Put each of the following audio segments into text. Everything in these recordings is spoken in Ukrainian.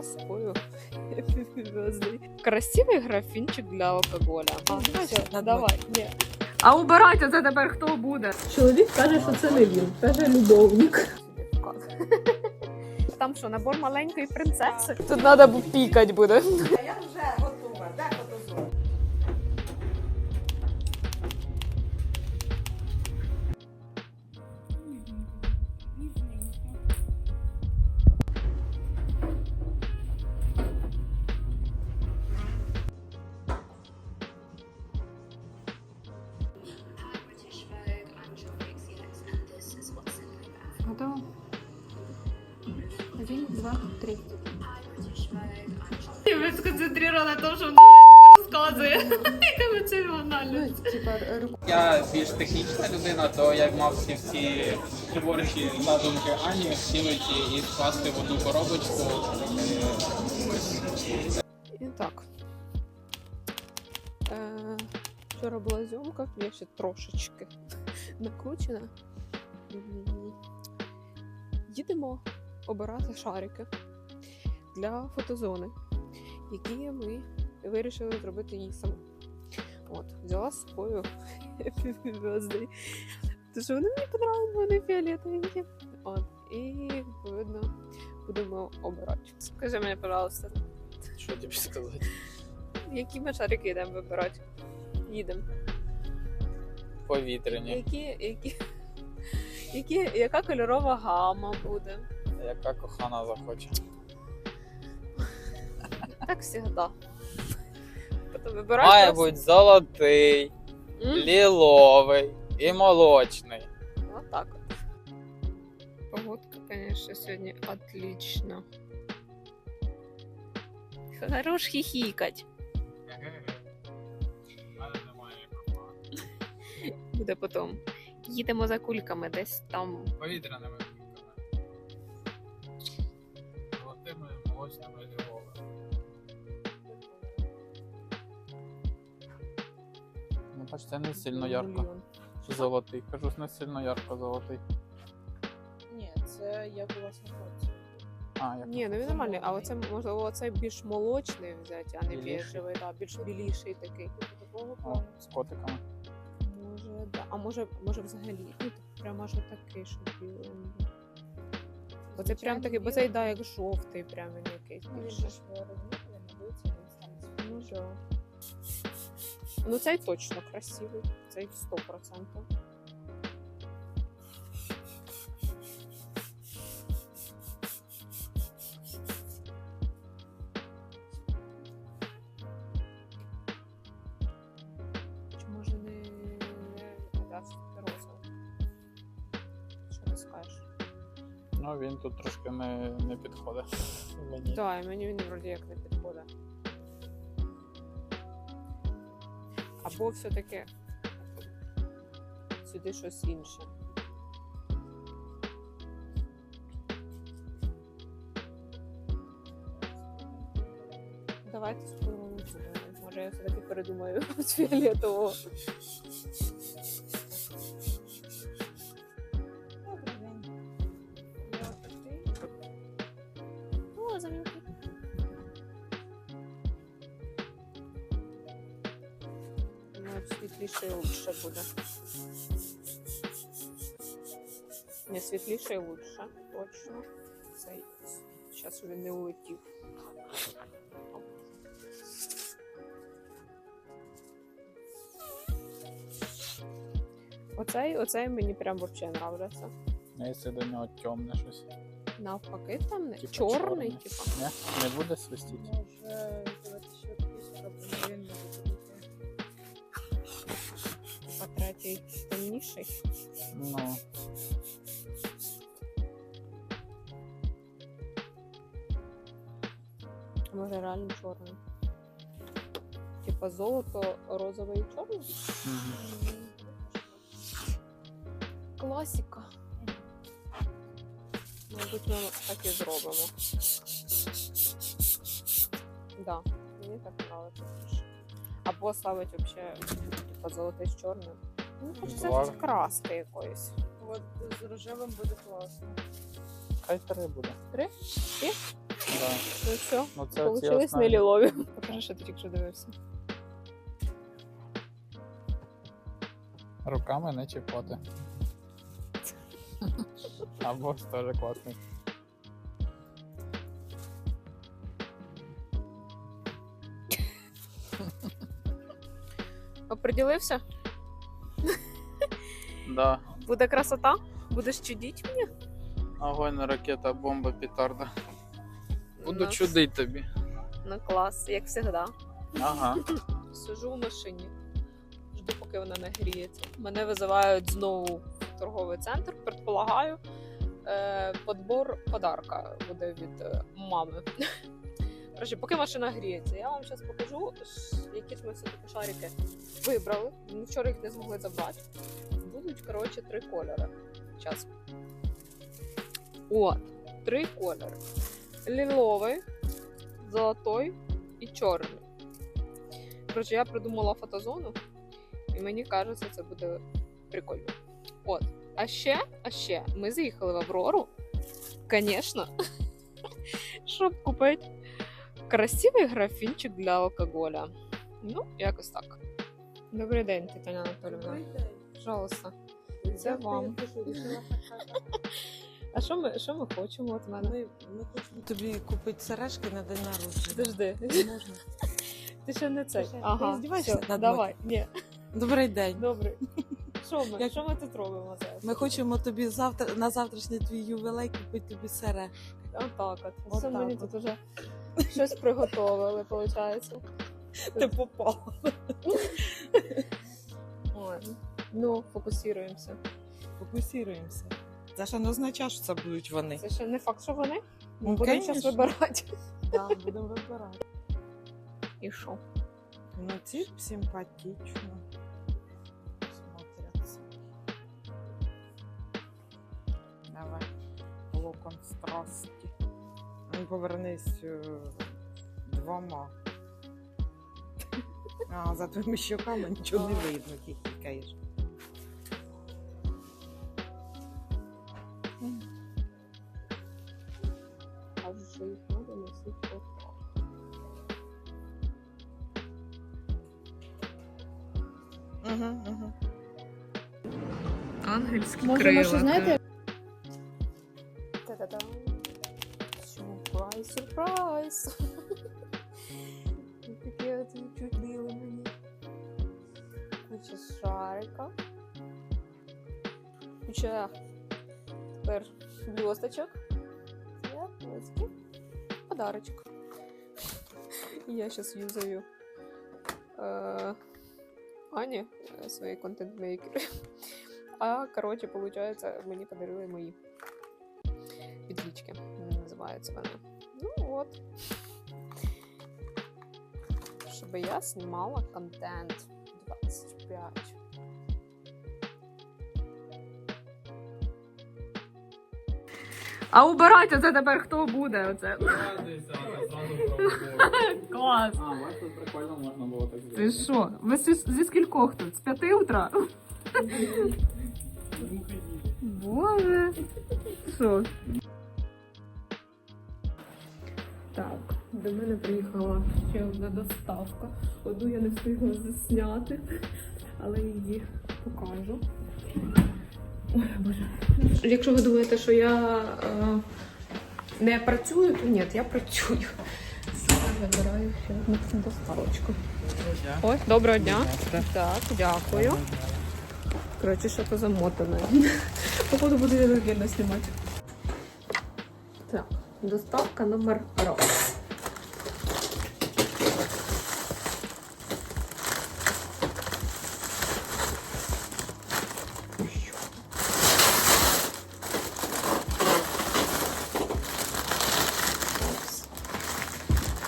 взяла с собой Happy Birthday. Красивий графінчик для алкоголя. А, все, давай. Ні. А убирати це тепер хто буде? Чоловік каже, що це не він, каже любовник. Там що, набор маленької принцеси? Тут треба пікати буде. А я вже два, три. Я сконцентрирована на тому, що розказує. Яка емоціональність. Я більш технічна людина, то я мав всі всі творчі задумки Ані втілити і скласти в одну коробочку. І так. Е, вчора була зйомка, я ще трошечки накручена. Їдемо обирати шарики для фотозони, які ми вирішили зробити її самі. От, взяла з собою Happy Тому що вони мені подобались, вони фіолетовенькі. От, і відповідно будемо обирати. Скажи мені, пожалуйста, Що тобі сказати? які ми шарики йдемо вибирати? Їдемо. Повітряні. Які, які, які, яка кольорова гама буде? Яка кохана захоче. Так завжди. Має бути золотий, М? ліловий і молочний. Вот так от. Погодка, конечно, сьогодні отлично. Хорош хихикать. Буде потім. Їдемо за кульками десь там. Повітряними Золотими, молочними. Ну, бач, це не сильно ярко. Чи золотий? Кажу, не сильно ярко золотий. Ні, це як у вас на фото. А, як Ні, ну він нормальний, а оце можливо оцей більш молочний взяти, а не Біліший. біжевий, да, більш біліший такий. Такого О, плану. з котиками. Може, да. А може, може взагалі, ну так прямо аж такий, що білий. Бо це прям такий, бо цей да, як жовтий, прям він якийсь Ну, він же ж ви розумієте, він там Ну. Ну цей точно красивий, цей 100%. Він тут трошки не, не підходить мені. Так, і мені він вроді як не підходить. Або все-таки сюди щось інше. Давайте спробуємо. Може я все-таки передумаю з фіолетового. буде. Не світліше і лучше, точно. Цей зараз він не улетів. Оцей, оцей мені прям вообще нравиться. А якщо до нього темне щось. Навпаки, там не Типа чорний, чорний. типа. Не? Не буде свистіти? Може, Третій темніший. Ну, Може реально чорний. Типа золото, розовий і чорний. мгм. Класіка. Мабуть, ми так і зробимо. Да, мені так подобається. Або ставить вообще типа золотий з чорним. Ну, хочеться Два. краски якоїсь. От з рожевим буде класно. Хай три буде. Три? І? Да. Ну все, Ну, це получились основні. не лілові. Покажи, що ти тільки що дивився. Руками не чіпати. Або теж класний. Оприділився? Да. Буде красота? Будеш чудіть мені? Огонь, ракета, бомба, петарда. Буду Ну, чудить тобі. Ну клас, як завжди. Ага. Сижу в машині, жду, поки вона нагріється. Мене визивають знову в торговий центр. Предполагаю, е, подбор подарка буде від е, мами. Коротше, поки машина гріється, я вам зараз покажу, ш- які ж ми все-таки шарики вибрали. Ми вчора їх не змогли забрати. Будуть, коротше, три кольори. Зараз. От, три кольори: ліловий, золотой і чорний. Коротше, я придумала фотозону, і мені кажеться, це буде прикольно. От. А ще, а ще, ми заїхали в Аврору, звісно, щоб купити красивий графінчик для алкоголя. Ну, якось так. Добрий день, Тетяна Анатолійовна. Пожалуйста. Це вам. А що ми, що ми хочемо от мене? Ми, ми хочемо тобі купити сережки на день народження. Подожди. Можна? Ти ще не цей. Ага, ти здіваєшся все, давай. Ні, Добрий день. добре. Що ми? Як- Що ми тут робимо зараз? Ми хочемо тобі завтра на завтрашній твій ювілей купити тобі сережки. Отак от. Отак Все мені от. тут уже щось приготовили, виходить. Ти попала. Ой. Ну, фокусуємося. Фокусуємося. Це ж не означає, що це будуть вони. Це ще не факт, що вони. Ну, Будемо зараз вибирати. Так, будемо вибирати. І що? Ну, ці симпатично смотряться. Давай. Локон страсті. Ну, повернись е, двома. А, за твоїми щоками нічого не видно, хіхікаєш. Може, що знаєте? Та-та-дам. Сюрприз, сюрприз. Таке от чудили мені. Куча шарика. Куча тепер блісточок. Це подарочок. І я зараз юзаю е, Ані, е, контент-мейкери. А, коротше, виходить, мені подарили мої підлічки. Називаються вони. Ну от. Щоб я знімала контент 25. А убирати це тепер хто буде? Оце? Клас. А, прикольно можна було так Ти що? Ви зі, зі скількох тут? З п'яти утра? Боже. Що? Так, до мене приїхала ще одна доставка. Одну я не встигла засняти, але її покажу. Ой, боже. Якщо ви думаєте, що я е, не працюю, то ні, я працюю. Зараз вибираю ще одну доставочку. Ой, доброго дня. Так, дякую. Коротше, що то замотане. Походу буду я знімати. Так, доставка номер раз. Опс.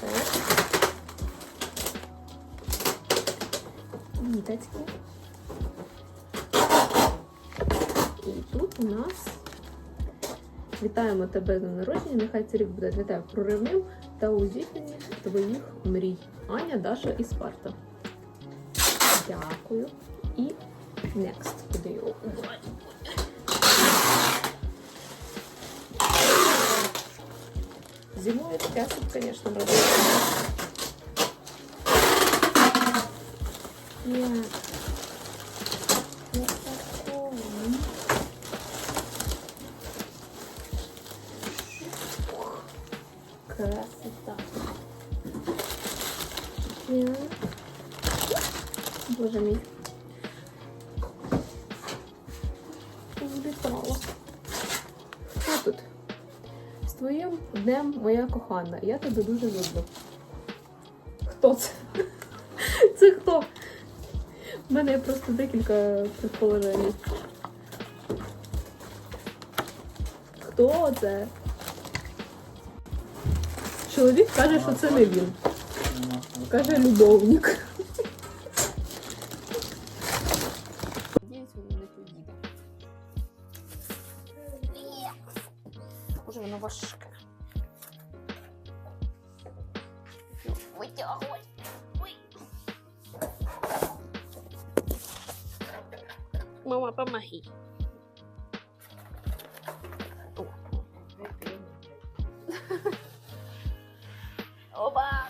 Так. Ниточки. І тут у нас вітаємо тебе з народження. Нехай цей рік буде для тебе проривним та у здійсненні твоїх мрій. Аня, Даша і Спарта. Дякую. І next. Куди його убрати? Зимою таке собі, звісно, робити. Ні. Моя кохана. Я тебе дуже люблю. Хто це? Це хто? У мене є просто декілька предположень. Хто це? Чоловік каже, що це не він. Каже любовник. Мама, помоги. О. Оба!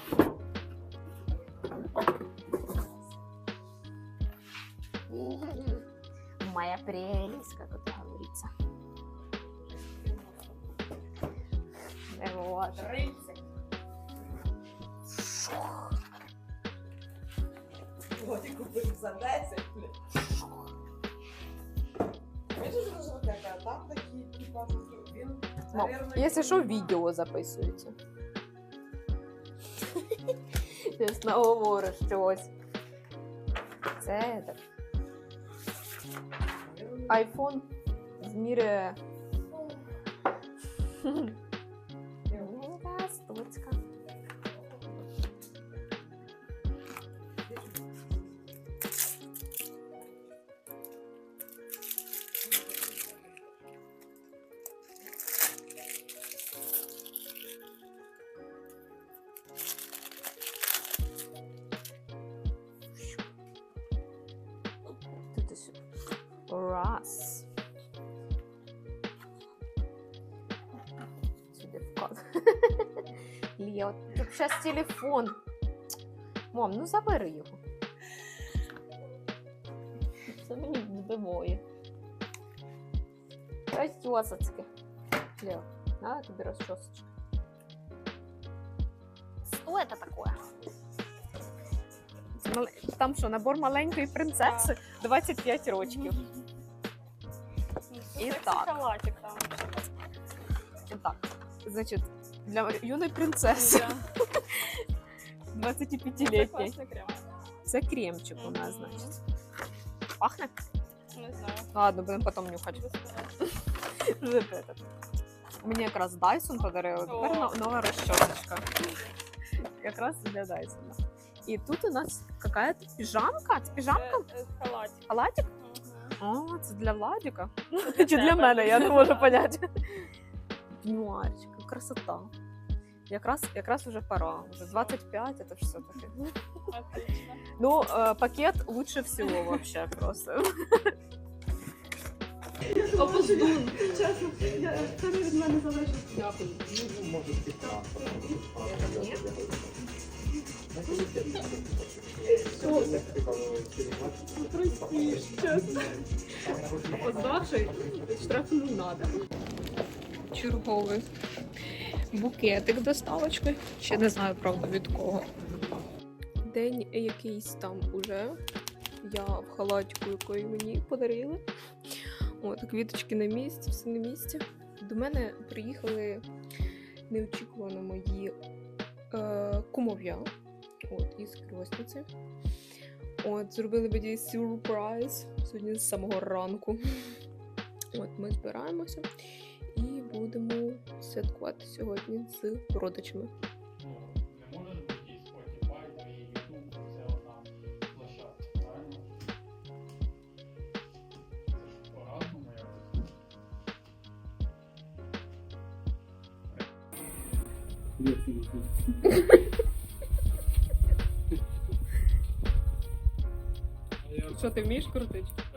Моя прелесть, как это говорится. Э, Вот. Годі купив за 10, блін. Мам, наверно, Если что, нормально. видео записується. Зараз наговориш чогось. Це так. Айфон зміряє. Ну, Лія, от тут зараз телефон. Мам, ну забери його. Це мені дивує. Розчосочки. Лео, на тобі розчосочки. Что это такое? Там що, набор маленької принцеси 25 рочків. І так. І так. Значить, для юної принцеси Да. 25-літньої. Классный крем. Це кремчик у нас, значить. Пахне? Не знаю. Ладно, будемо потім нюхати. Вже этот. Мені якраз Dyson подарили, тепер О. но- нова розчосочка. Якраз для Дайсона. І тут у нас какая-то піжамка. Це піжамка? Це, е, Халатик. Халатик? Мгм. О, це для Владіка. Це Чи для тебе. мене, я не можу поняти. Пенюарчик, Красота. Якраз, якраз уже пора. Уже 25, это все таки. Отлично. Ну, э, пакет лучше всего вообще просто. Опоздун. Чесно, я, це не від мене залежить. Дякую. Що це? Простіш, чесно. Опоздавший, штрафу не надо. Черговий букетик доставочкою. Ще не знаю, правда, від кого. День якийсь там уже. Я в халатику, якої мені подарили. От, квіточки на місці, все на місці. До мене приїхали неочікувано мої е, кумов'я. От, із крісниці. От, зробили мені сюрприз сьогодні з самого ранку. От, ми збираємося святкувати сьогодні з родичами. Ну, не може бути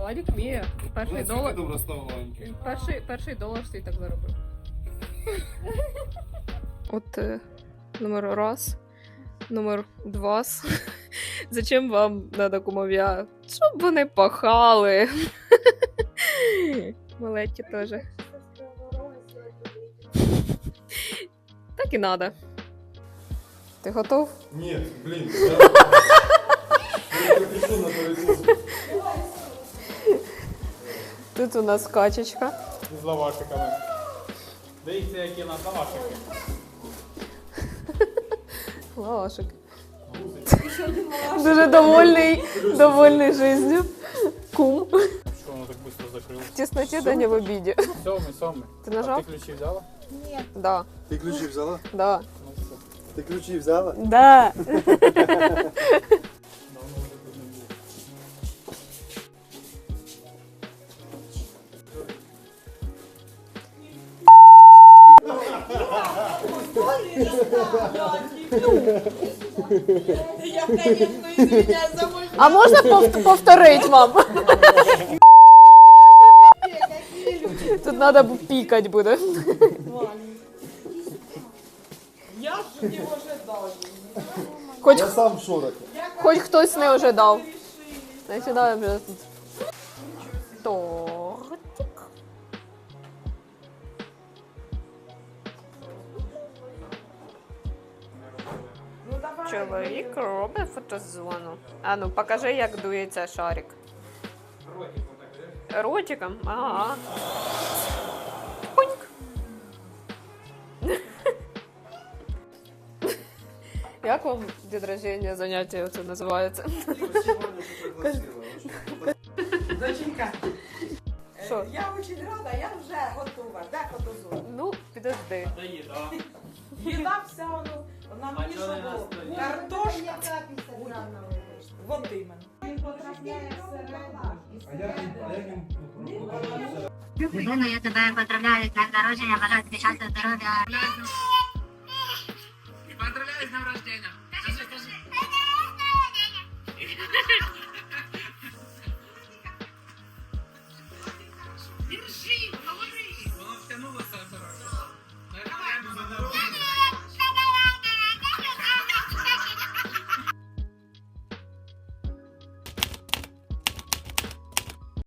Владик вміє. Перший долар. Перший, перший долар ти так заробив. От е, номер раз, номер два. Зачем вам надо кумов'я? Щоб вони пахали. Малеті теж. Так і надо. Ти готов? Нет, блин. Я Тут у нас качечка. З лавашиками. Дивіться, які на лавашики. Лавашик. Дуже довольний, довольний жизнью. Кум. Що воно так швидко закрило? В тесноте да не в обиде. Сьомий, сьомий. Ти А нажав? ти ключі взяла? Да, Ты ключи взяла? да. Ну все. Ты ключи взяла? Да. Я, конечно, извиняюсь за мой А можна пов- повторить, мам? Тут надо б- пікать буде. Я ж не ожидаю. Хоч, Я сам в хоч хтось не ожидав. Починаємо вже тут. Тортик. Чоловік робить фотозону. А ну покажи, як дується шарик. Ротиком? Ага. Пуньк. Як вам день рождения заняття це називається? Доченька, е, Що? я очень рада, я вже готова. Де фотозон? Ну, підожди. Їда. Їда вся воно, вона мені що було. Картошка. Вот іменно. Він потрапляє Людина, я тебе поздравляю з днем народження, бажаю тобі щастя, здоров'я.